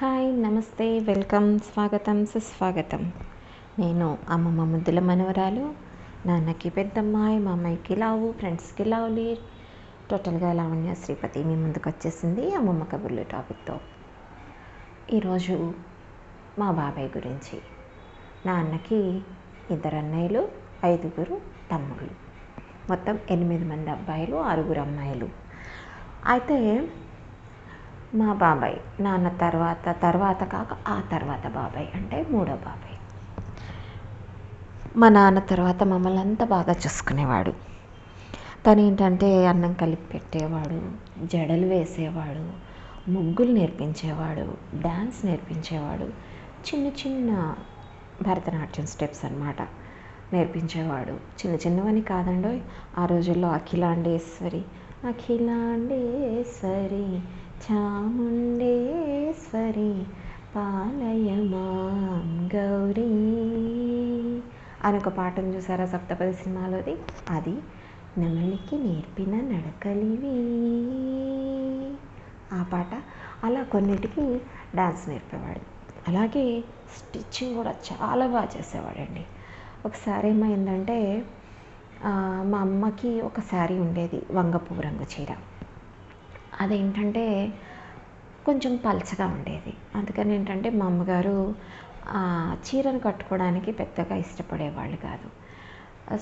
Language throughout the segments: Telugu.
హాయ్ నమస్తే వెల్కమ్ స్వాగతం సుస్వాగతం. నేను అమ్మమ్మ ముద్దుల మనవరాలు. నాన్నకి పెద్దమ్మాయి మా అమ్మాయికి లావు ఫ్రెండ్స్కి లావులి. టోటల్గా లావణ్య శ్రీపతి మీ ముందుకు వచ్చేసింది అమ్మమ్మ కబుర్లు టాపిక్తో. ఈరోజు మా బాబాయ్ గురించి. నాన్నకి ఇద్దరు అన్నయ్యలు ఐదుగురు తమ్ముళ్ళు. మొత్తం ఎనిమిది మంది అబ్బాయిలు ఆరుగురు అమ్మాయిలు. అయితే మా బాబాయ్ నాన్న తర్వాత తర్వాత కాక ఆ తర్వాత బాబాయ్ అంటే మూడో బాబాయ్. మా నాన్న తర్వాత మమ్మల్ని అంతా బాగా చూసుకునేవాడు. తను ఏంటంటే అన్నం కలిపి పెట్టేవాడు జడలు వేసేవాడు ముగ్గులు నేర్పించేవాడు డ్యాన్స్ నేర్పించేవాడు చిన్న చిన్న భరతనాట్యం స్టెప్స్ అన్నమాట నేర్పించేవాడు. చిన్న చిన్నవని కాదండో ఆ రోజుల్లో అఖిలాండేశ్వరి అఖిలాండేశ్వరి చాముండేశ్వరి పాలయమాం గౌరీ. అని ఒక పాటను చూసారా సప్తపది సినిమాలోది? అది నెమలికి నేర్పిన నడకలివి. ఆ పాట అలా కొన్నిటికి డాన్స్ నేర్పేవాడు అలాగే స్టిచ్చింగ్ కూడా చాలా బాగా చేసేవాడండి. ఒకసారి ఏమైందంటే మా అమ్మకి ఒక శారీ ఉండేది వంగపు రంగు చీర. అదేంటంటే కొంచెం పల్చగా ఉండేది. అందుకని ఏంటంటే మా అమ్మగారు చీరను కట్టుకోవడానికి పెద్దగా ఇష్టపడేవాళ్ళు కాదు.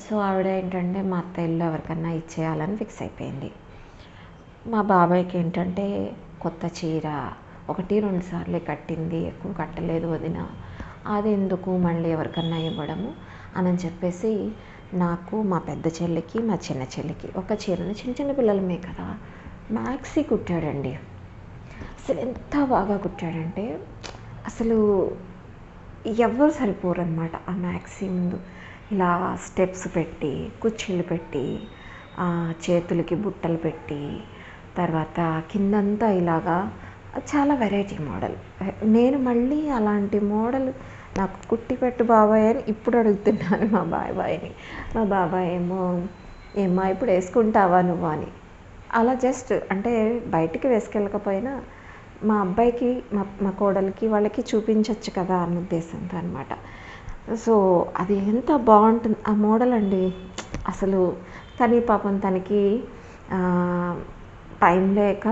సో ఆవిడ ఏంటంటే మా అత్తయ్యలో ఎవరికన్నా ఇచ్చేయాలని ఫిక్స్ అయిపోయింది. మా బాబాయ్కి ఏంటంటే కొత్త చీర ఒకటి రెండు సార్లు కట్టింది ఎక్కువ కట్టలేదు వదిన. అది ఎందుకు మళ్ళీ ఎవరికన్నా ఇవ్వడము అని చెప్పేసి నాకు మా పెద్ద చెల్లికి మా చిన్న చెల్లికి ఒక చీరని చిన్న చిన్న పిల్లలమే కదా. మ్యాక్సీ కుట్టాడండి. అసలు ఎంత బాగా కుట్టాడంటే అసలు ఎవ్వరు సరిపోరు అనమాట ఆ మ్యాక్సీ ముందు. ఇలా స్టెప్స్ పెట్టి కుర్చీలు పెట్టి ఆ చేతులకి బుట్టలు పెట్టి తర్వాత కిందంతా ఇలాగా చాలా వెరైటీ మోడల్. నేను మళ్ళీ అలాంటి మోడల్ నాకు కుట్టి పెట్టు బాబాయ్ అని ఇప్పుడు అడుగుతున్నాను మా బాబాయ్ని. మా బాబాయ్ ఏమో ఏమ్మా ఇప్పుడు వేసుకుంటావా నువ్వు అని. అలా జస్ట్ అంటే బయటికి వేసుకెళ్ళకపోయినా మా అబ్బాయికి మా మా కోడలికి వాళ్ళకి చూపించవచ్చు కదా అన్న ఉద్దేశంతో అనమాట సో అది ఎంత బాగుంటుంది ఆ మోడల్ అండి. అసలు తని పాపం తనకి టైం లేక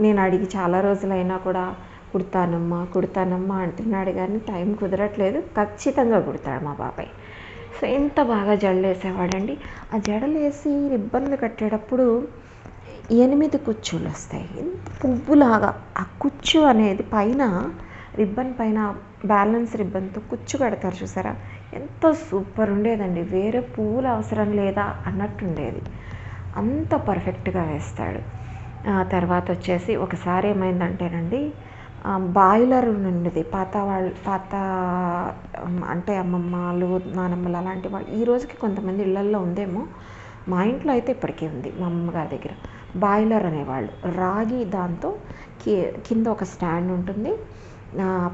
నేను అడిగి చాలా రోజులైనా కూడా కుడతానమ్మా కుడతానమ్మా అంటున్నాడు కానీ టైం కుదరట్లేదు. ఖచ్చితంగా కుడతాడు మా బాబాయ్. సో ఎంత బాగా జడలు వేసేవాడండి ఆ జడలు వేసి రిబ్బన్లు కట్టేటప్పుడు ఎనిమిది కుచ్చులు వస్తాయి. ఎంత పువ్వులాగా ఆ కుచ్చు అనేది పైన రిబ్బన్ పైన బ్యాలెన్స్ రిబ్బన్తో కుచ్చు కడతారు చూసారా? ఎంత సూపర్ ఉండేదండి. వేరే పువ్వులు అవసరం లేదా అన్నట్టుండేది అంత పర్ఫెక్ట్గా వేస్తాడు. తర్వాత వచ్చేసి ఒకసారి ఏమైందంటేనండి బాయిలర్ ఉండేది పాత వాళ్ళు పాత అంటే అమ్మమ్మలు నానమ్మలు అలాంటి వాళ్ళు ఈ రోజుకి కొంతమంది ఇళ్ళల్లో ఉందేమో. మా ఇంట్లో అయితే ఇప్పటికీ ఉంది మా అమ్మగారి దగ్గర. బాయిలర్ అనేవాళ్ళు. రాగి దాంతో కి కింద ఒక స్టాండ్ ఉంటుంది.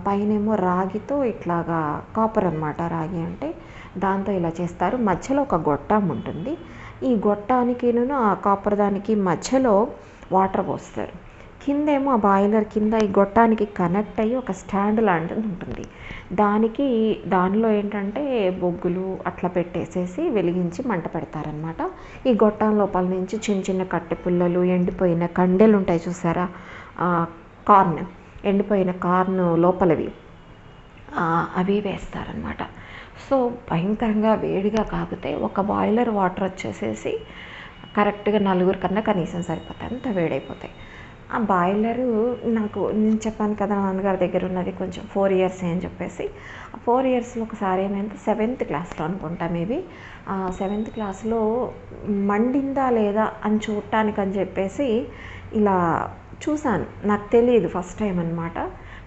పైనేమో రాగితో ఇట్లాగా కాపర్ అన్నమాట. రాగి అంటే దాంతో ఇలా చేస్తారు. మధ్యలో ఒక గొట్టం ఉంటుంది. ఈ గొట్టానికిను ఆ కాపర్ దానికి మధ్యలో వాటర్ పోస్తారు. కిందేమో ఆ బాయిలర్ కింద ఈ గొట్టానికి కనెక్ట్ అయ్యి ఒక స్టాండ్ లాంటిది ఉంటుంది. దానికి దానిలో ఏంటంటే బొగ్గులు అట్లా పెట్టేసేసి వెలిగించి మంట పెడతారనమాట ఈ గొట్టం లోపల నుంచి చిన్న చిన్న కట్టె పుల్లలు ఎండిపోయిన కండెలు ఉంటాయి చూసారా? కార్న్ ఎండిపోయిన కార్న్ లోపలవి. అవి వేస్తారనమాట సో భయంకరంగా వేడిగా కాగితే ఒక బాయిలర్ వాటర్ వచ్చేసేసి కరెక్ట్గా నలుగురు కన్నా కనీసం సరిపోతాయి అంత వేడైపోతాయి. ఆ బాయిలరు నాకు నేను చెప్పాను కదా నాన్నగారి దగ్గర ఉన్నది కొంచెం ఫోర్ ఇయర్స్ అని చెప్పేసి. ఆ ఫోర్ ఇయర్స్లో ఒకసారి ఏమైంది సెవెంత్ క్లాస్లో అనుకుంటా మేబీ సెవెంత్ క్లాస్లో మండిందా లేదా అని చూడటానికి అని చెప్పేసి ఇలా చూశాను. నాకు తెలియదు ఫస్ట్ టైం అనమాట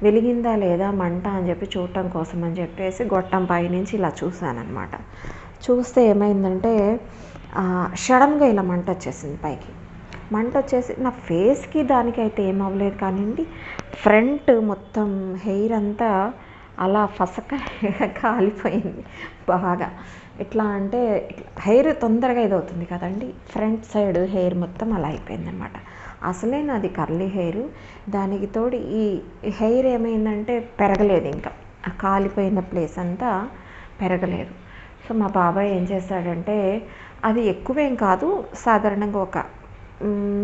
వెలిగిందా లేదా మంట అని చెప్పి చూడటం కోసం అని చెప్పేసి గొట్టం పైనుంచి ఇలా చూశాను అనమాట చూస్తే ఏమైందంటే షడన్గా ఇలా మంట వచ్చేసింది పైకి. మంట వచ్చేసి నా ఫేస్కి దానికి అయితే ఏం అవ్వలేదు కానివ్వండి ఫ్రంట్ మొత్తం హెయిర్ అంతా అలా ఫసక కాలిపోయింది బాగా. ఎట్లా అంటే హెయిర్ తొందరగా ఇదవుతుంది కదండి ఫ్రంట్ సైడ్ హెయిర్ మొత్తం అలా అయిపోయిందనమాట అసలే నాది కర్లీ హెయిర్ దానికి తోడు ఈ హెయిర్ ఏమైందంటే పెరగలేదు ఇంకా. ఆ కాలిపోయిన ప్లేస్ అంతా పెరగలేదు. సో మా బాబాయ్ ఏం చేశాడంటే అది ఎక్కువేం కాదు సాధారణంగా ఒక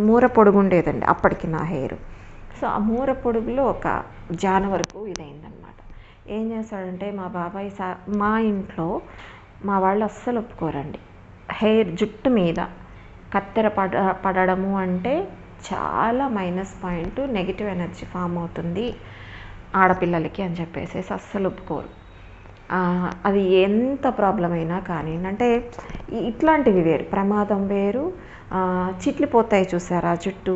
మూర పొడుగు ఉండేదండి అప్పటికి నా హెయిర్. సో ఆ మూర పొడుగులో ఒక జాన వరకు ఇదైందనమాట ఏం చేశాడంటే మా బాబాయ్ సా మా ఇంట్లో మా వాళ్ళు అస్సలు ఒప్పుకోరండి. హెయిర్ జుట్టు మీద కత్తెర పడ పడడము అంటే చాలా minus point negative energy form అవుతుంది ఆడపిల్లలకి అని చెప్పేసి అస్సలు ఒప్పుకోరు. అది ఎంత ప్రాబ్లం అయినా కానీ అంటే ఇట్లాంటివి వేరు. ప్రమాదం వేరు. ఆ, చిట్లిపోతాయి చూసారా? చుట్టూ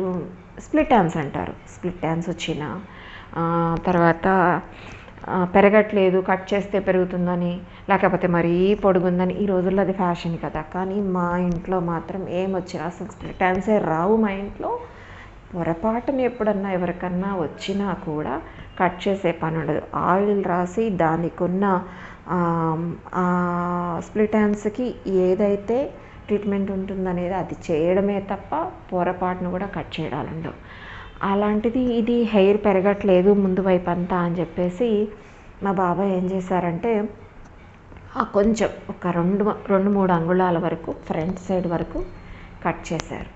స్ప్లిట్ హ్యాండ్స్ అంటారు. స్ప్లిట్ హ్యాండ్స్ వచ్చిన తర్వాత పెరగట్లేదు కట్ చేస్తే పెరుగుతుందని లేకపోతే మరీ పొడుగుందని ఈ రోజుల్లో అది ఫ్యాషన్ కదా. కానీ మా ఇంట్లో మాత్రం ఏం వచ్చినా అసలు స్ప్లిట్ హ్యాండ్సే రావు మా ఇంట్లో. పొరపాటున ఎప్పుడన్నా ఎవరికన్నా వచ్చినా కూడా కట్ చేసే పని ఉండదు. ఆయిల్ రాసి దానికి ఉన్న స్ప్లిట్ హ్యాండ్స్కి ఏదైతే ట్రీట్మెంట్ ఉంటుందనేది అది చేయడమే తప్ప పొరపాటును కూడా కట్ చేయడాలు ఉండవు. అలాంటిది ఇది హెయిర్ పెరగట్లేదు ముందు వైపు అంతా అని చెప్పేసి మా బాబాయ్ ఏం చేశారంటే కొంచెం ఒక రెండు రెండు మూడు అంగుళాల వరకు ఫ్రంట్ సైడ్ వరకు కట్ చేశారు.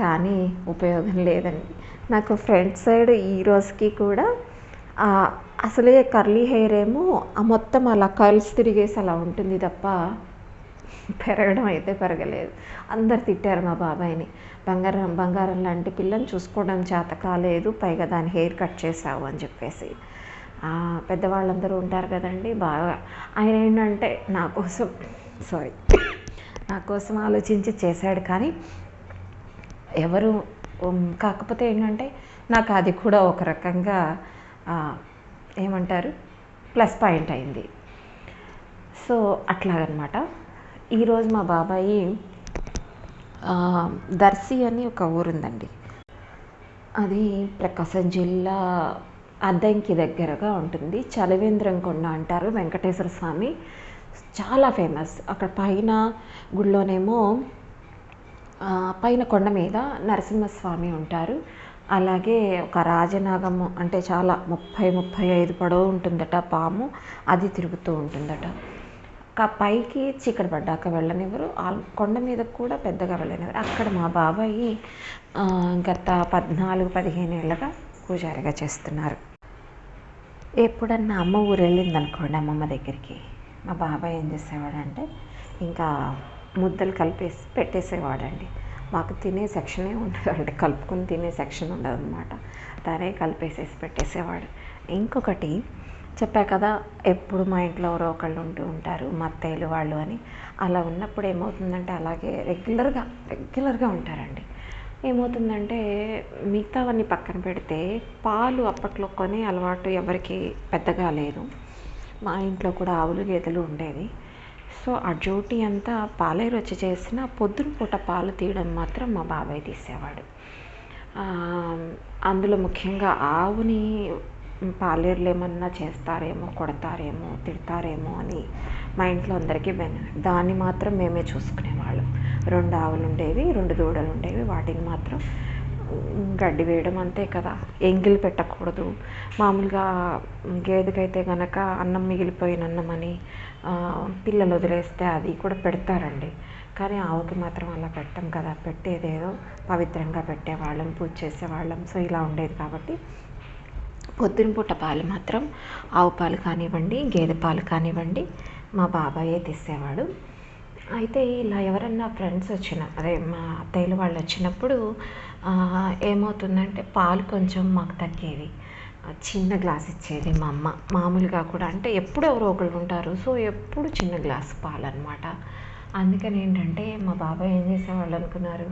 కానీ ఉపయోగం లేదండి. నాకు ఫ్రంట్ సైడ్ ఈ రోజుకి కూడా అసలే కర్లీ హెయిర్ ఏమో ఆ మొత్తం అలా కర్ల్స్ తిరిగేసి అలా ఉంటుంది తప్ప పెరగడం అయితే పెరగలేదు. అందరు తిట్టారు మా బాబాయ్ని. బంగారం బంగారం లాంటి పిల్లని చూసుకోవడం చేత కాలేదు పైగా దాని హెయిర్ కట్ చేసావు అని చెప్పేసి. పెద్దవాళ్ళందరూ ఉంటారు కదండి బాగా. ఆయన ఏంటంటే నా కోసం సారీ నా కోసం ఆలోచించి చేశాడు కానీ ఎవరు కాకపోతే ఏంటంటే నాకు అది కూడా ఒక రకంగా ఏమంటారు? ప్లస్ పాయింట్ అయింది. సో అట్లాగనమాట. ఈరోజు మా బాబాయి ఆ, దర్శి అని ఒక ఊరుందండి. అది ప్రకాశం జిల్లా అద్దంకి దగ్గరగా ఉంటుంది. చలవేంద్రం కొండ అంటారు వెంకటేశ్వర స్వామి. చాలా ఫేమస్. అక్కడ పైన గుడిలోనేమో పైన కొండ మీద నరసింహస్వామి ఉంటారు. అలాగే ఒక రాజనాగము అంటే చాలా ముప్పై ముప్పై ఐదు పొడవు ఉంటుందట పాము. అది తిరుగుతూ ఉంటుందట. కా పైకి చీకటి పడ్డాక వెళ్ళనివ్వరు. కొండ మీద కూడా పెద్దగా వెళ్ళనివ్వరు. అక్కడ మా బాబాయి గత పద్నాలుగు పదిహేను ఏళ్ళగా పూజారిగా చేస్తున్నారు. ఎప్పుడన్నా అమ్మ ఊరు వెళ్ళింది అనుకోండి అమ్మమ్మ దగ్గరికి. మా బాబాయ్ ఏం చేసేవాడంటే ఇంకా ముద్దలు కలిపేసి పెట్టేసేవాడండి. మాకు తినే సెక్షనే ఉండదు. అంటే కలుపుకొని తినే సెక్షన్ ఉండదు అనమాట తనే కలిపేసేసి పెట్టేసేవాడు. ఇంకొకటి చెప్పా కదా ఎప్పుడు మా ఇంట్లో ఎవరో ఒకళ్ళు ఉంటూ ఉంటారు మా అత్తయ్యలు వాళ్ళు అని. అలా ఉన్నప్పుడు ఏమవుతుందంటే అలాగే రెగ్యులర్గా రెగ్యులర్గా ఉంటారండి. ఏమవుతుందంటే మిగతావన్నీ పక్కన పెడితే పాలు అప్పట్లో కొనే అలవాటు ఎవరికి పెద్దగా లేదు. మా ఇంట్లో కూడా ఆవులు గేదెలు ఉండేవి. సో ఆ డ్యూటీ అంతా పాలేరు వచ్చి చేసిన పొద్దున పూట పాలు తీయడం మాత్రం మా బాబాయ్ తీసేవాడు. అందులో ముఖ్యంగా ఆవుని పాలేరులు ఏమన్నా చేస్తారేమో కొడతారేమో తిడతారేమో అని మా ఇంట్లో అందరికీ బెన్ దాన్ని మాత్రం మేమే చూసుకునేవాళ్ళం. రెండు ఆవులు ఉండేవి రెండు దూడలు ఉండేవి వాటిని మాత్రం గడ్డి వేయడం అంతే కదా. ఎంగిలి పెట్టకూడదు. మామూలుగా గేదెకైతే కనుక అన్నం మిగిలిపోయిన అన్నం అని పిల్లలు వదిలేస్తే అది కూడా పెడతారండి. కానీ ఆవుకి మాత్రం అలా పెట్టం కదా. పెట్టేదేదో పవిత్రంగా పెట్టేవాళ్ళం పూజ చేసేవాళ్ళం. సో ఇలా ఉండేది కాబట్టి పొద్దున పూట పాలు మాత్రం ఆవు పాలు కానివ్వండి గేదె పాలు కానివ్వండి మా బాబాయే తీసేవాడు. అయితే ఇలా ఎవరన్నా ఫ్రెండ్స్ వచ్చిన అదే మా అత్తయ్యలు వాళ్ళు వచ్చినప్పుడు ఏమవుతుందంటే పాలు కొంచెం మాకు తగ్గేవి. చిన్న గ్లాస్ ఇచ్చేది మా అమ్మ. మామూలుగా కూడా అంటే ఎప్పుడు ఎవరో ఒకళ్ళు ఉంటారు. సో ఎప్పుడు చిన్న గ్లాస్ పాలు అనమాట అందుకని ఏంటంటే మా బాబాయ్ ఏం చేసేవాళ్ళు అనుకున్నారు?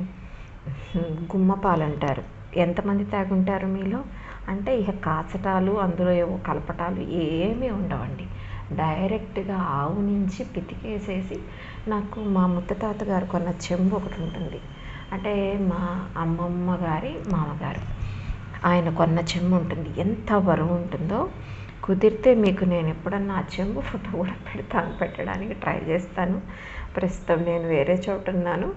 గుమ్మ పాలు అంటారు. ఎంతమంది తాగుంటారు మీలో? అంటే ఇక కాచటాలు అందులో ఏవో కలపటాలు ఏమీ ఉండవండి. డైరెక్ట్గా ఆవు నుంచి పితికేసేసి నాకు మా ముత్తతాత గారు కొన్న చెంబు ఒకటి ఉంటుంది. అంటే మా అమ్మమ్మ గారి మామగారు. ఆయన కొన్న చెంబు ఉంటుంది. ఎంత బరువు ఉంటుందో కుదిరితే మీకు నేను ఎప్పుడన్నా ఆ చెంబు ఫోటో కూడా పెడతాను పెట్టడానికి ట్రై చేస్తాను. ప్రస్తుతం నేను వేరే చోట ఉన్నాను.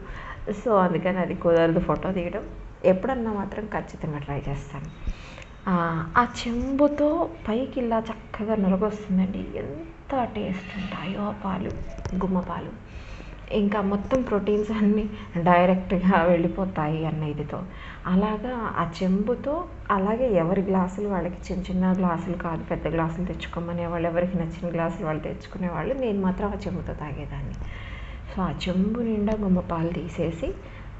సో అందుకని అది కుదరదు ఫోటో తీయడం. ఎప్పుడన్నా మాత్రం ఖచ్చితంగా ట్రై చేస్తాను. ఆ, చెంబుతో పైకి ఇలా చక్కగా నురగొస్తుందండి. ఎంత టేస్ట్ ఉంటాయో ఆ పాలు గుమ్మ పాలు. ఇంకా మొత్తం ప్రోటీన్స్ అన్నీ డైరెక్ట్గా వెళ్ళిపోతాయి అన్న ఇదితో అలాగా ఆ చెంబుతో అలాగే ఎవరి గ్లాసులు వాళ్ళకి చిన్న చిన్న గ్లాసులు కాదు పెద్ద గ్లాసులు తెచ్చుకోమనే వాళ్ళు ఎవరికి నచ్చిన గ్లాసులు వాళ్ళు తెచ్చుకునే వాళ్ళు నేను మాత్రం ఆ చెంబుతో తాగేదాన్ని. సో ఆ చెంబు నిండా గుమ్మపాలు తీసేసి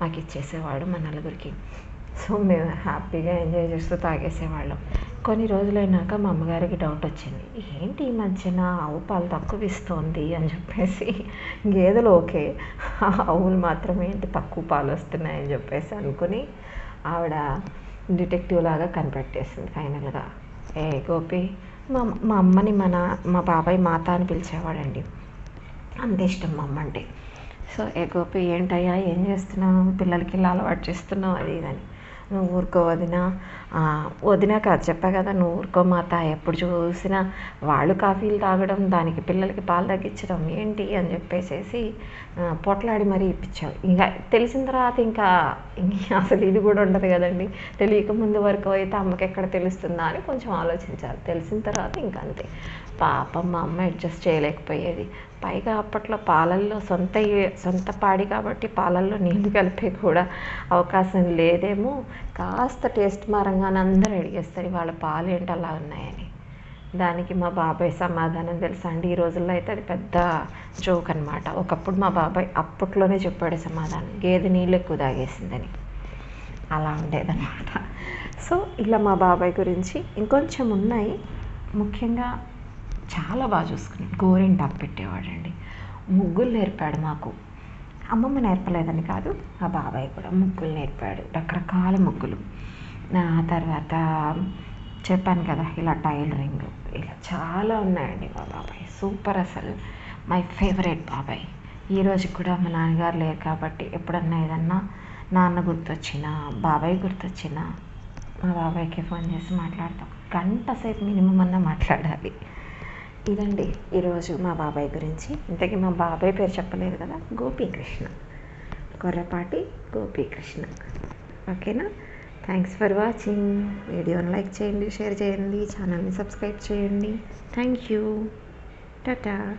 మాకు ఇచ్చేసేవాడు మా నలుగురికి. సో మేము హ్యాపీగా ఎంజాయ్ చేస్తూ తాగేసేవాళ్ళం. కొన్ని రోజులైనాక మా అమ్మగారికి డౌట్ వచ్చింది. ఏంటి ఈ మధ్యన ఆవు పాలు తక్కువ ఇస్తోంది? అని చెప్పేసి గేదెలు ఓకే. ఆవులు మాత్రమే ఏంటి తక్కువ పాలు వస్తున్నాయని చెప్పేసి అనుకుని ఆవిడ డిటెక్టివ్ లాగా కనిపెట్టేసింది ఫైనల్గా. ఏ గోపి మా మా అమ్మని మన మా బాబాయ్ మాత అని పిలిచేవాడండి. అంత ఇష్టం మా అమ్మ అంటే. సో ఏ గోపి ఏంటయ్యా? ఏం చేస్తున్నావు? పిల్లలకి ఇలా అలవాటు చేస్తున్నావు? అది ఇదని నువ్వు ఊరుకో వదిన. ఆ, వదిన కాదు చెప్పా కదా నువ్వు ఊరుకో మాత. ఎప్పుడు చూసినా వాళ్ళు కాఫీలు తాగడం దానికి పిల్లలకి పాలు తగ్గించడం ఏంటి అని చెప్పేసేసి పొట్లాడి మరీ ఇప్పించావు. ఇంకా తెలిసిన తర్వాత ఇంకా అసలు ఇది కూడా ఉండదు కదండి. తెలియక ముందు వరకు అయితే అమ్మకి ఎక్కడ తెలుస్తుందా అని కొంచెం ఆలోచించాలి. తెలిసిన తర్వాత ఇంకా అంతే. పాపం మా అమ్మ అడ్జస్ట్ చేయలేకపోయేది. పైగా అప్పట్లో పాలల్లో సొంత సొంత పాడి కాబట్టి పాలల్లో నీళ్ళు కలిపే కూడా అవకాశం లేదేమో. కాస్త టేస్ట్ మారంగానే అందరూ అడిగేస్తారు వాళ్ళ పాలు ఏంటి అలా ఉన్నాయని? దానికి మా బాబాయ్ సమాధానం తెలుసా అండి? ఈ రోజుల్లో అయితే అది పెద్ద జోక్ అనమాట ఒకప్పుడు మా బాబాయ్ అప్పట్లోనే చెప్పాడు సమాధానం గేదె నీళ్ళు ఎక్కువ తాగేసిందని. అలా ఉండేదన్నమాట. సో ఇలా మా బాబాయ్ గురించి ఇంకొంచెం ఉన్నాయి. ముఖ్యంగా చాలా బాగా చూసుకున్నాడు గోరింటాకు పెట్టేవాడండి. ముగ్గులు నేర్పాడు మాకు. అమ్మమ్మ నేర్పలేదని కాదు ఆ బాబాయ్ కూడా ముగ్గులు నేర్పాడు రకరకాల ముగ్గులు. నా తర్వాత చెప్పాను కదా ఇలా టైలరింగ్ ఇలా చాలా ఉన్నాయండి మా బాబాయ్. సూపర్ అసలు. మై ఫేవరెట్ బాబాయ్. ఈరోజు కూడా మా నాన్నగారు లేరు కాబట్టి ఎప్పుడన్నా ఏదన్నా నాన్న గుర్తొచ్చినా బాబాయ్ గుర్తొచ్చినా మా బాబాయ్కి ఫోన్ చేసి మాట్లాడతాం. గంట సేపు మినిమం అన్నా మాట్లాడాలి. ఇదండి ఈరోజు మా బాబాయ్ గురించి. ఇంతకీ మా బాబాయ్ పేరు చెప్పలేదు కదా? గోపీకృష్ణ. కొర్రపాటి గోపీకృష్ణ. ఓకేనా? థ్యాంక్స్ ఫర్ వాచింగ్ వీడియోని లైక్ చేయండి షేర్ చేయండి ఛానల్ని సబ్స్క్రైబ్ చేయండి. Thank you Tata.